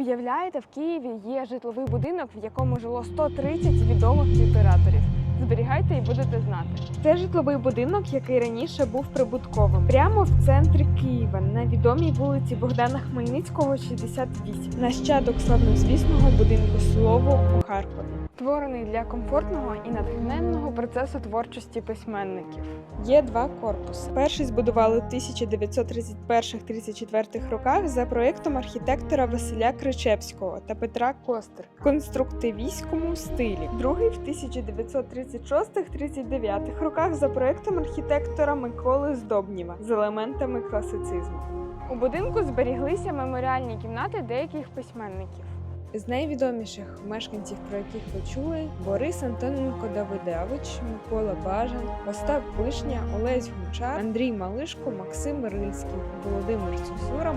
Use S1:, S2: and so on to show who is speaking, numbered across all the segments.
S1: Уявляєте, в Києві є житловий будинок, в якому жило 130 відомих літераторів. Зберігайте і будете знати. Це житловий будинок, який раніше був прибутковим, прямо в центрі Києва, на відомій вулиці Богдана Хмельницького, 68, нащадок славнозвісного будинку Слово у Харкові. Створений для комфортного і натхненного процесу творчості письменників. Є два корпуси. Перший збудували в 1931-34 роках за проєктом архітектора Василя Кричевського та Петра Костер в конструктивістському стилі. Другий в 1936-39 роках за проєктом архітектора Миколи Здобніва з елементами класицизму. У будинку зберіглися меморіальні кімнати деяких письменників. З найвідоміших мешканців, про яких ви чули, Борис Антоненко Давидович, Микола Бажан, Остап Вишня, Олесь Гончар, Андрій Малишко, Максим Рильський, Володимир Цусура,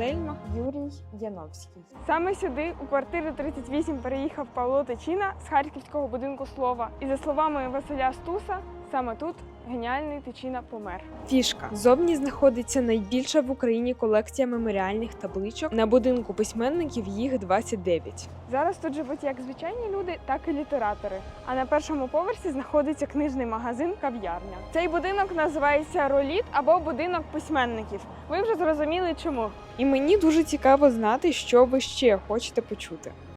S1: Михайло Юрій Яновський. Саме сюди, у квартиру 38, переїхав Павло Тичина з харківського будинку слова. І за словами Василя Стуса, саме тут геніальний Тичина помер. Фішка зовні знаходиться найбільша в Україні колекція меморіальних табличок. На будинку письменників їх 29. Зараз тут живуть як звичайні люди, так і літератори. А на першому поверсі знаходиться книжний магазин кав'ярня. Цей будинок називається Роліт або будинок письменників. Ви вже зрозуміли чому. І мені дуже цікаво знати, що ви ще хочете почути.